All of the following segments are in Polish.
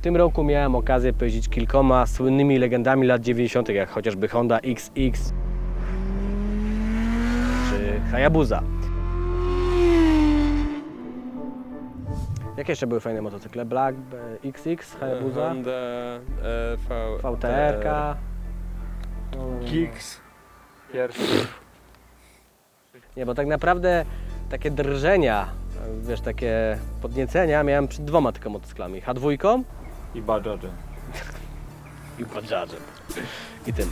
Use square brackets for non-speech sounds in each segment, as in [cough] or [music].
tym roku miałem okazję pojeździć kilkoma słynnymi legendami lat 90., jak chociażby Honda XX czy Hayabusa. Jakie jeszcze były fajne motocykle? Black, e, XX, Hayabusa, Honda, e, v, VTR-ka. No, Kicks. Pierwszy. Nie, bo tak naprawdę takie drżenia, wiesz, takie podniecenia miałem przed dwoma tylko motocyklami. H2 I Bajaj. i Bajajem. I tym.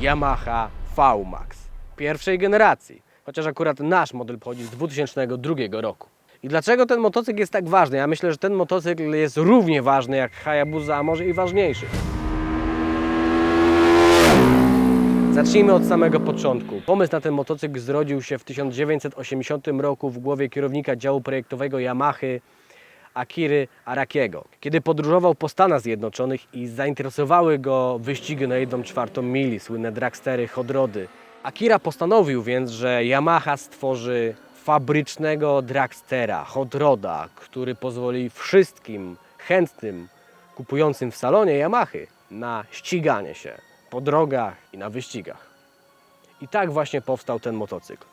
Yamaha V-Max pierwszej generacji, chociaż akurat nasz model pochodzi z 2002 roku. I dlaczego ten motocykl jest tak ważny? Ja myślę, że ten motocykl jest równie ważny jak Hayabusa, a może i ważniejszy. Zacznijmy od samego początku. Pomysł na ten motocykl zrodził się w 1980 roku w głowie kierownika działu projektowego Yamahy Akiry Arakiego. Kiedy podróżował po Stanach Zjednoczonych i zainteresowały go wyścigi na 1 czwartą mili, słynne dragstery, hodrody. Akira postanowił więc, że Yamaha stworzy fabrycznego dragstera, hodroda, który pozwoli wszystkim chętnym kupującym w salonie Yamahy na ściganie się po drogach i na wyścigach. I tak właśnie powstał ten motocykl.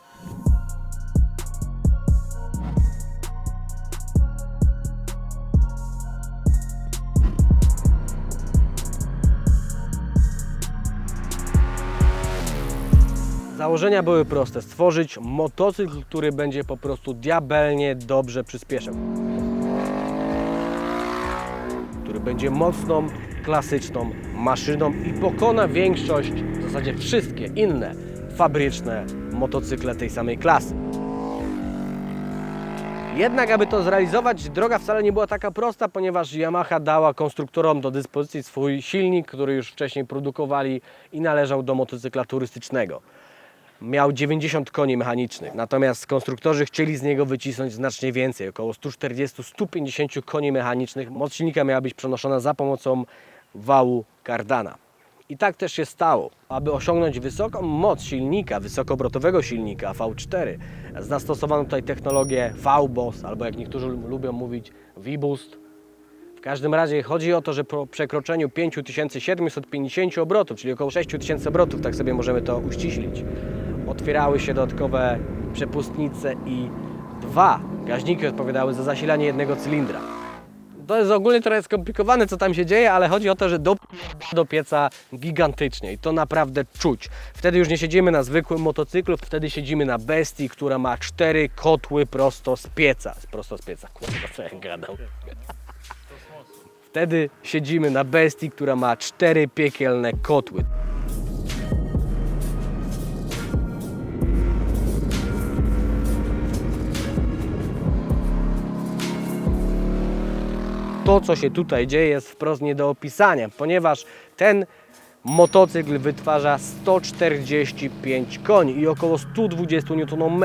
Założenia były proste: stworzyć motocykl, który będzie po prostu diabelnie dobrze przyspieszał. Który będzie mocną, klasyczną maszyną i pokona większość, w zasadzie wszystkie inne fabryczne motocykle tej samej klasy. Jednak, aby to zrealizować, droga wcale nie była taka prosta, ponieważ Yamaha dała konstruktorom do dyspozycji swój silnik, który już wcześniej produkowali i należał do motocykla turystycznego miał 90 koni mechanicznych, natomiast konstruktorzy chcieli z niego wycisnąć znacznie więcej, około 140-150 koni mechanicznych. Moc silnika miała być przenoszona za pomocą wału kardana. I tak też się stało. Aby osiągnąć wysoką moc silnika, wysokoobrotowego silnika V4, zastosowano tutaj technologię V-BOS, albo jak niektórzy lubią mówić V-Boost. W każdym razie chodzi o to, że po przekroczeniu 5750 obrotów, czyli około 6000 obrotów, tak sobie możemy to uściślić, otwierały się dodatkowe przepustnice i dwa gaźniki odpowiadały za zasilanie jednego cylindra. To jest ogólnie trochę skomplikowane, co tam się dzieje, ale chodzi o to, że do, do pieca gigantycznie i to naprawdę czuć. Wtedy już nie siedzimy na zwykłym motocyklu, wtedy siedzimy na bestii, która ma cztery kotły prosto z pieca. Prosto z pieca, kurwa, co ja gadam. [laughs] Wtedy siedzimy na bestii, która ma cztery piekielne kotły. To, co się tutaj dzieje, jest wprost nie do opisania, ponieważ ten motocykl wytwarza 145 koni i około 120 Nm.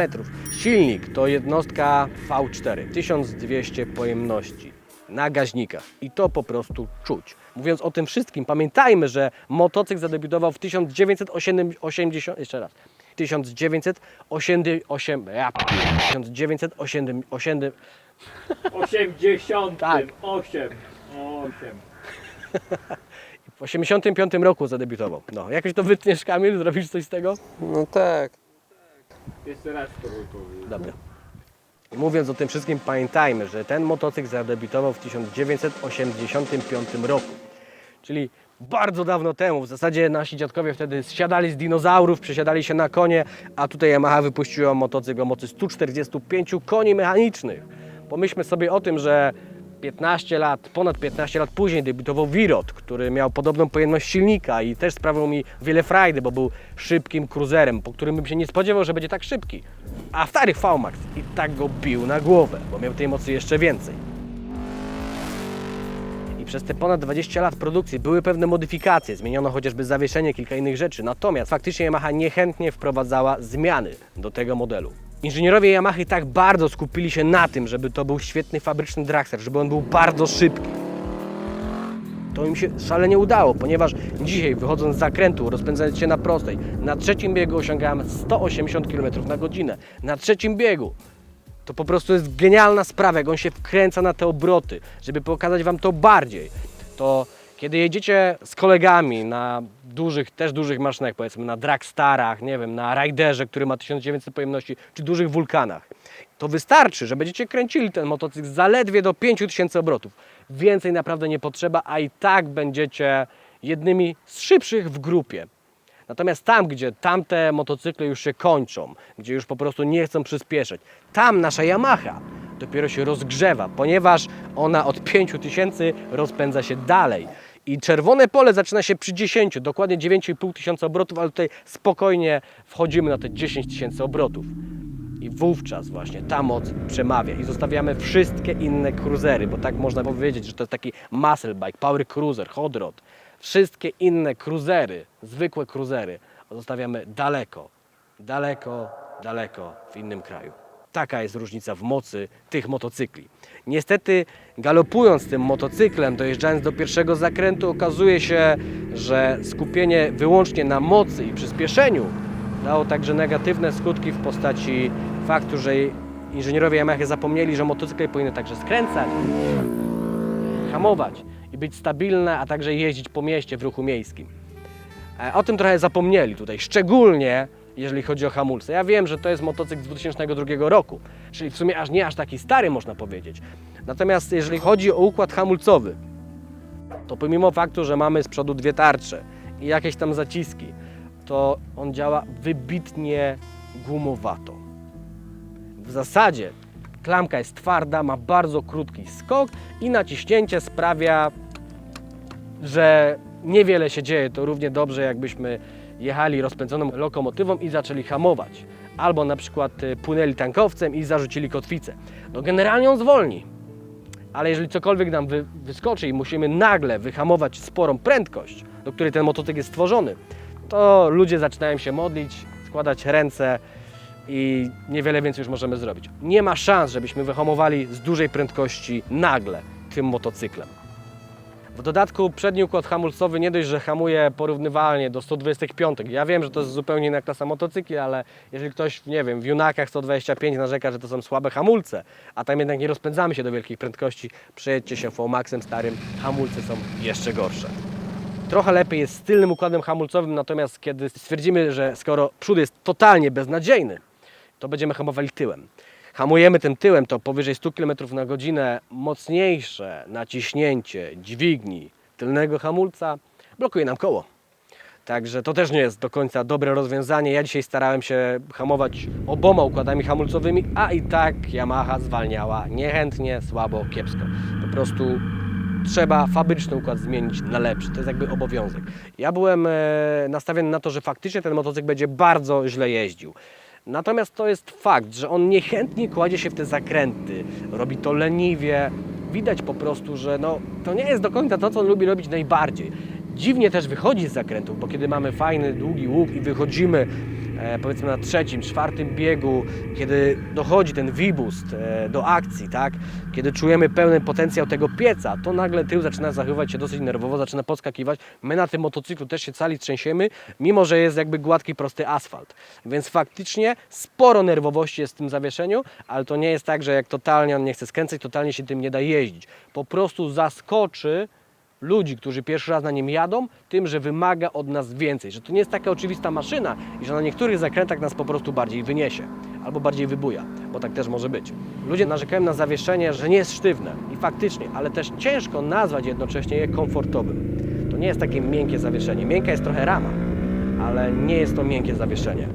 Silnik to jednostka V4, 1200 pojemności na gaźnikach i to po prostu czuć. Mówiąc o tym wszystkim, pamiętajmy, że motocykl zadebiutował w 1980, jeszcze raz, 1988, ja, p- 1988, 80. Tak. 8. 8. w 85 roku zadebiutował. No, jakoś to wytniesz Kamil, zrobisz coś z tego? No tak. Jeszcze raz spróbuj powiedzieć. Dobra. I Mówiąc o tym wszystkim, pamiętajmy, że ten motocykl zadebiutował w 1985 roku. Czyli bardzo dawno temu. W zasadzie nasi dziadkowie wtedy zsiadali z dinozaurów, przesiadali się na konie, a tutaj Yamaha wypuściła motocykl o mocy 145 koni mechanicznych. Pomyślmy sobie o tym, że 15 lat, ponad 15 lat później debiutował Wirot, który miał podobną pojemność silnika i też sprawił mi wiele frajdy, bo był szybkim cruzerem, po którym bym się nie spodziewał, że będzie tak szybki. A stary V-Max i tak go bił na głowę, bo miał tej mocy jeszcze więcej. I przez te ponad 20 lat produkcji były pewne modyfikacje, zmieniono chociażby zawieszenie, kilka innych rzeczy. Natomiast faktycznie Yamaha niechętnie wprowadzała zmiany do tego modelu. Inżynierowie Yamahy tak bardzo skupili się na tym, żeby to był świetny fabryczny dragster, żeby on był bardzo szybki. To im się szalenie udało, ponieważ dzisiaj wychodząc z zakrętu, rozpędzając się na prostej, na trzecim biegu osiągałem 180 km na godzinę. Na trzecim biegu. To po prostu jest genialna sprawa, jak on się wkręca na te obroty, żeby pokazać Wam to bardziej. To kiedy jedziecie z kolegami na dużych, też dużych maszynach, powiedzmy na Dragstarach, nie wiem, na Riderze, który ma 1900 pojemności, czy dużych wulkanach, to wystarczy, że będziecie kręcili ten motocykl zaledwie do 5000 obrotów. Więcej naprawdę nie potrzeba, a i tak będziecie jednymi z szybszych w grupie. Natomiast tam, gdzie tamte motocykle już się kończą, gdzie już po prostu nie chcą przyspieszyć, tam nasza Yamaha dopiero się rozgrzewa, ponieważ ona od 5000 rozpędza się dalej. I czerwone pole zaczyna się przy 10, dokładnie 9,5 tysiąca obrotów, ale tutaj spokojnie wchodzimy na te 10 tysięcy obrotów. I wówczas właśnie ta moc przemawia i zostawiamy wszystkie inne cruisery, bo tak można powiedzieć, że to jest taki muscle bike, power cruiser, hot rod. Wszystkie inne cruisery, zwykłe cruisery zostawiamy daleko, daleko, daleko w innym kraju. Taka jest różnica w mocy tych motocykli. Niestety, galopując tym motocyklem, dojeżdżając do pierwszego zakrętu, okazuje się, że skupienie wyłącznie na mocy i przyspieszeniu dało także negatywne skutki w postaci faktu, że inżynierowie Yamaha zapomnieli, że motocykle powinny także skręcać, hamować i być stabilne, a także jeździć po mieście w ruchu miejskim. E, O tym trochę zapomnieli tutaj, szczególnie jeżeli chodzi o hamulce. Ja wiem, że to jest motocykl z 2002 roku, czyli w sumie aż nie aż taki stary można powiedzieć. Natomiast jeżeli chodzi o układ hamulcowy, to pomimo faktu, że mamy z przodu dwie tarcze i jakieś tam zaciski, to on działa wybitnie gumowato. W zasadzie klamka jest twarda, ma bardzo krótki skok i naciśnięcie sprawia, że niewiele się dzieje. To równie dobrze, jakbyśmy jechali rozpędzoną lokomotywą i zaczęli hamować. Albo na przykład y, płynęli tankowcem i zarzucili kotwicę. No generalnie on zwolni. Ale jeżeli cokolwiek nam wy, wyskoczy i musimy nagle wyhamować sporą prędkość, do której ten motocykl jest stworzony, to ludzie zaczynają się modlić, składać ręce i niewiele więcej już możemy zrobić. Nie ma szans, żebyśmy wyhamowali z dużej prędkości nagle tym motocyklem. W dodatku przedni układ hamulcowy nie dość, że hamuje porównywalnie do 125. Ja wiem, że to jest zupełnie inna klasa motocykli, ale jeżeli ktoś, nie wiem, w Junakach 125 narzeka, że to są słabe hamulce, a tam jednak nie rozpędzamy się do wielkich prędkości, przejedźcie się V-Maxem starym, hamulce są jeszcze gorsze. Trochę lepiej jest z tylnym układem hamulcowym, natomiast kiedy stwierdzimy, że skoro przód jest totalnie beznadziejny, to będziemy hamowali tyłem. Hamujemy tym tyłem, to powyżej 100 km na godzinę mocniejsze naciśnięcie dźwigni tylnego hamulca blokuje nam koło. Także to też nie jest do końca dobre rozwiązanie. Ja dzisiaj starałem się hamować oboma układami hamulcowymi, a i tak Yamaha zwalniała niechętnie, słabo, kiepsko. Po prostu trzeba fabryczny układ zmienić na lepszy. To jest jakby obowiązek. Ja byłem e, nastawiony na to, że faktycznie ten motocykl będzie bardzo źle jeździł. Natomiast to jest fakt, że on niechętnie kładzie się w te zakręty, robi to leniwie. Widać po prostu, że no, to nie jest do końca to, co on lubi robić najbardziej. Dziwnie też wychodzi z zakrętów, bo kiedy mamy fajny, długi łuk i wychodzimy powiedzmy na trzecim, czwartym biegu, kiedy dochodzi ten wibust e, do akcji, tak? kiedy czujemy pełny potencjał tego pieca, to nagle tył zaczyna zachowywać się dosyć nerwowo, zaczyna podskakiwać. My na tym motocyklu też się cali trzęsiemy, mimo że jest jakby gładki, prosty asfalt. Więc faktycznie sporo nerwowości jest w tym zawieszeniu, ale to nie jest tak, że jak totalnie on nie chce skręcać, totalnie się tym nie da jeździć. Po prostu zaskoczy ludzi, którzy pierwszy raz na nim jadą, tym, że wymaga od nas więcej, że to nie jest taka oczywista maszyna i że na niektórych zakrętach nas po prostu bardziej wyniesie albo bardziej wybuja, bo tak też może być. Ludzie narzekają na zawieszenie, że nie jest sztywne i faktycznie, ale też ciężko nazwać jednocześnie je komfortowym. To nie jest takie miękkie zawieszenie. Miękka jest trochę rama, ale nie jest to miękkie zawieszenie.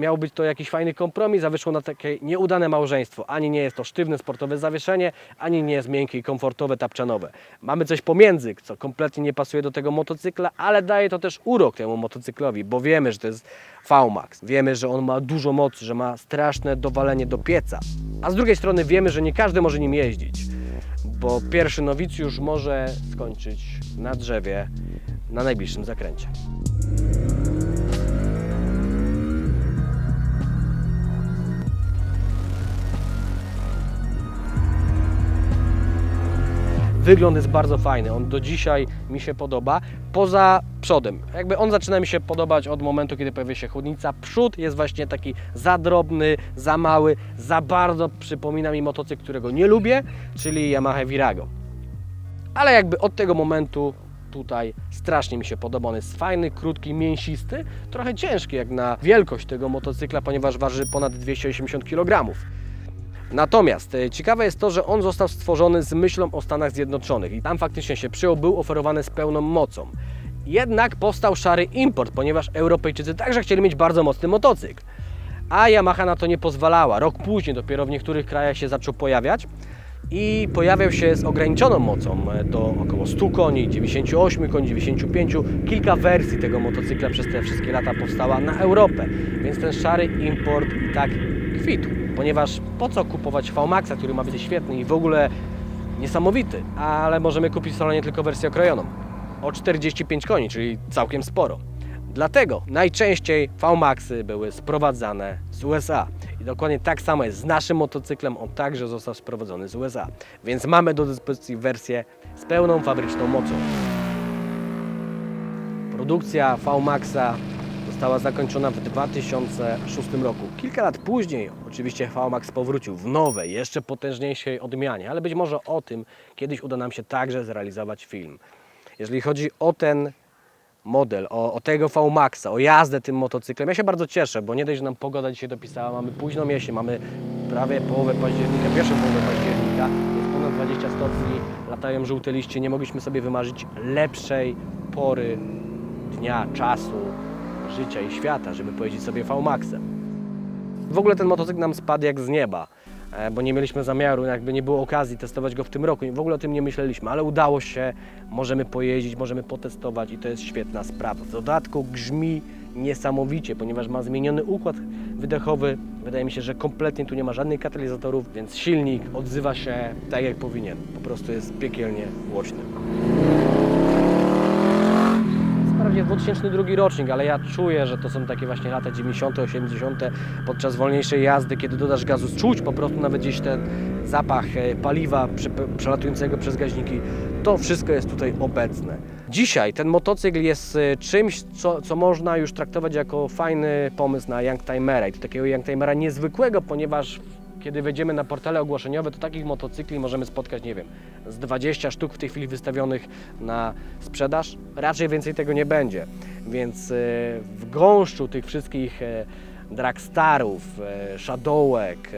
Miał być to jakiś fajny kompromis, a wyszło na takie nieudane małżeństwo. Ani nie jest to sztywne sportowe zawieszenie, ani nie jest miękkie i komfortowe tapczanowe. Mamy coś pomiędzy, co kompletnie nie pasuje do tego motocykla, ale daje to też urok temu motocyklowi, bo wiemy, że to jest V-Max. Wiemy, że on ma dużo mocy, że ma straszne dowalenie do pieca. A z drugiej strony wiemy, że nie każdy może nim jeździć, bo pierwszy nowicjusz może skończyć na drzewie na najbliższym zakręcie. Wygląd jest bardzo fajny, on do dzisiaj mi się podoba. Poza przodem, jakby on zaczyna mi się podobać od momentu, kiedy pojawia się chłodnica. Przód jest właśnie taki za drobny, za mały, za bardzo przypomina mi motocykl, którego nie lubię, czyli Yamaha Virago. Ale jakby od tego momentu tutaj strasznie mi się podoba. On jest fajny, krótki, mięsisty, trochę ciężki jak na wielkość tego motocykla, ponieważ waży ponad 280 kg. Natomiast e, ciekawe jest to, że on został stworzony z myślą o Stanach Zjednoczonych i tam faktycznie się przyjął, był oferowany z pełną mocą. Jednak powstał szary import, ponieważ Europejczycy także chcieli mieć bardzo mocny motocykl. A Yamaha na to nie pozwalała. Rok później dopiero w niektórych krajach się zaczął pojawiać i pojawiał się z ograniczoną mocą e, do około 100 koni, 98 koni, 95. Kilka wersji tego motocykla przez te wszystkie lata powstała na Europę, więc ten szary import i tak kwitł, ponieważ po co kupować VMAXa, który ma być świetny i w ogóle niesamowity, ale możemy kupić w salonie tylko wersję okrojoną o 45 koni, czyli całkiem sporo. Dlatego najczęściej VMAXy były sprowadzane z USA. I dokładnie tak samo jest z naszym motocyklem, on także został sprowadzony z USA. Więc mamy do dyspozycji wersję z pełną fabryczną mocą. Produkcja VMAXa została zakończona w 2006 roku. Kilka lat później oczywiście VMAX powrócił w nowej, jeszcze potężniejszej odmianie, ale być może o tym kiedyś uda nam się także zrealizować film. Jeżeli chodzi o ten model, o, o tego VMAXa, o jazdę tym motocyklem. Ja się bardzo cieszę, bo nie dość, że nam pogoda dzisiaj dopisała, mamy późną jesień, mamy prawie połowę października, pierwszą połowę października, jest ponad 20 stopni, latają żółte liście, nie mogliśmy sobie wymarzyć lepszej pory dnia, czasu, życia i świata, żeby pojeździć sobie VMAXem. W ogóle ten motocykl nam spadł jak z nieba, e, bo nie mieliśmy zamiaru, jakby nie było okazji testować go w tym roku. W ogóle o tym nie myśleliśmy, ale udało się, możemy pojeździć, możemy potestować i to jest świetna sprawa. W dodatku grzmi niesamowicie, ponieważ ma zmieniony układ wydechowy. Wydaje mi się, że kompletnie tu nie ma żadnych katalizatorów, więc silnik odzywa się tak jak powinien. Po prostu jest piekielnie głośny. Wprawdzie 2002 rocznik, ale ja czuję, że to są takie właśnie lata 90., 80. podczas wolniejszej jazdy, kiedy dodasz gazu, czuć po prostu nawet gdzieś ten zapach e, paliwa prze- przelatującego przez gaźniki. To wszystko jest tutaj obecne. Dzisiaj ten motocykl jest e, czymś, co, co można już traktować jako fajny pomysł na Youngtimera i to takiego Youngtimera niezwykłego, ponieważ kiedy wejdziemy na portale ogłoszeniowe, to takich motocykli możemy spotkać, nie wiem, z 20 sztuk w tej chwili wystawionych na sprzedaż. Raczej więcej tego nie będzie. Więc e, w gąszczu tych wszystkich e, Dragstarów, e, Shadowek,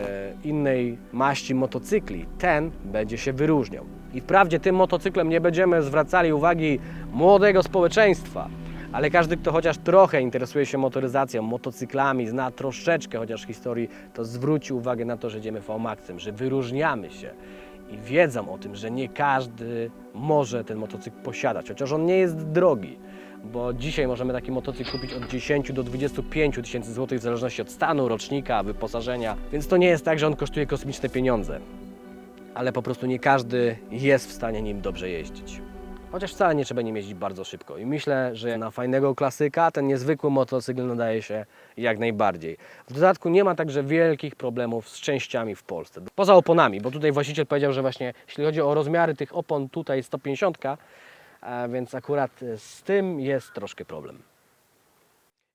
innej maści motocykli, ten będzie się wyróżniał. I wprawdzie tym motocyklem nie będziemy zwracali uwagi młodego społeczeństwa, ale każdy, kto chociaż trochę interesuje się motoryzacją, motocyklami, zna troszeczkę chociaż historii, to zwróci uwagę na to, że idziemy VMAX-em, że wyróżniamy się i wiedzą o tym, że nie każdy może ten motocykl posiadać, chociaż on nie jest drogi, bo dzisiaj możemy taki motocykl kupić od 10 do 25 tysięcy złotych w zależności od stanu, rocznika, wyposażenia, więc to nie jest tak, że on kosztuje kosmiczne pieniądze, ale po prostu nie każdy jest w stanie nim dobrze jeździć. Chociaż wcale nie trzeba nim jeździć bardzo szybko. I myślę, że na fajnego klasyka ten niezwykły motocykl nadaje się jak najbardziej. W dodatku nie ma także wielkich problemów z częściami w Polsce. Poza oponami, bo tutaj właściciel powiedział, że właśnie jeśli chodzi o rozmiary tych opon, tutaj 150, a więc akurat z tym jest troszkę problem.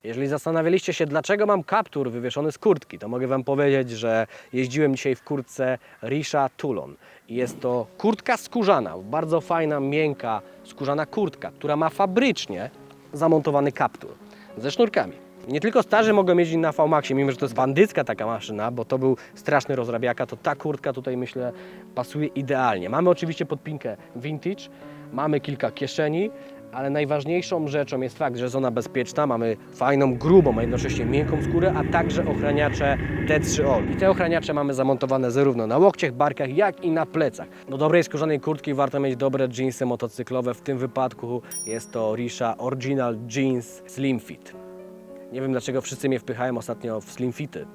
Jeżeli zastanawialiście się, dlaczego mam kaptur wywieszony z kurtki, to mogę Wam powiedzieć, że jeździłem dzisiaj w kurtce Risha Toulon. I jest to kurtka skórzana, bardzo fajna, miękka, skórzana kurtka, która ma fabrycznie zamontowany kaptur ze sznurkami. Nie tylko starzy mogą jeździć na VMAXie, mimo że to jest bandycka taka maszyna, bo to był straszny rozrabiaka, to ta kurtka tutaj myślę pasuje idealnie. Mamy oczywiście podpinkę vintage, mamy kilka kieszeni, ale najważniejszą rzeczą jest fakt, że jest ona bezpieczna, mamy fajną, grubą, a jednocześnie miękką skórę, a także ochraniacze T3O. I te ochraniacze mamy zamontowane zarówno na łokciach, barkach, jak i na plecach. Do dobrej skórzanej kurtki warto mieć dobre jeansy motocyklowe, w tym wypadku jest to Risha Original Jeans Slim Fit. Nie wiem dlaczego wszyscy mnie wpychają ostatnio w slim fity,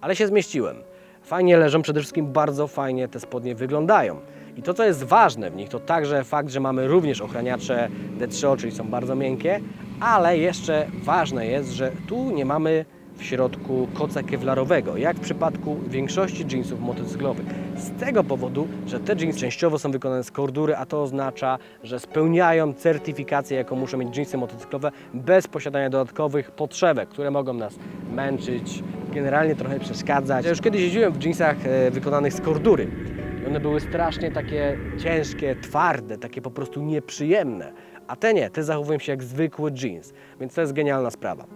ale się zmieściłem. Fajnie leżą, przede wszystkim bardzo fajnie te spodnie wyglądają. I to, co jest ważne w nich, to także fakt, że mamy również ochraniacze D3O, czyli są bardzo miękkie, ale jeszcze ważne jest, że tu nie mamy w środku koca kevlarowego, jak w przypadku większości jeansów motocyklowych. Z tego powodu, że te jeansy częściowo są wykonane z kordury, a to oznacza, że spełniają certyfikację, jaką muszą mieć jeansy motocyklowe bez posiadania dodatkowych podszewek, które mogą nas męczyć, generalnie trochę przeszkadzać. Ja już kiedyś jeździłem w jeansach e, wykonanych z kordury. One były strasznie takie ciężkie, twarde, takie po prostu nieprzyjemne. A te nie, te zachowują się jak zwykły jeans, więc to jest genialna sprawa.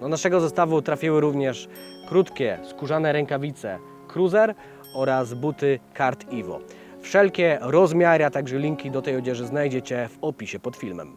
Do naszego zestawu trafiły również krótkie, skórzane rękawice Cruiser oraz buty Kart Evo. Wszelkie rozmiary, a także linki do tej odzieży znajdziecie w opisie pod filmem.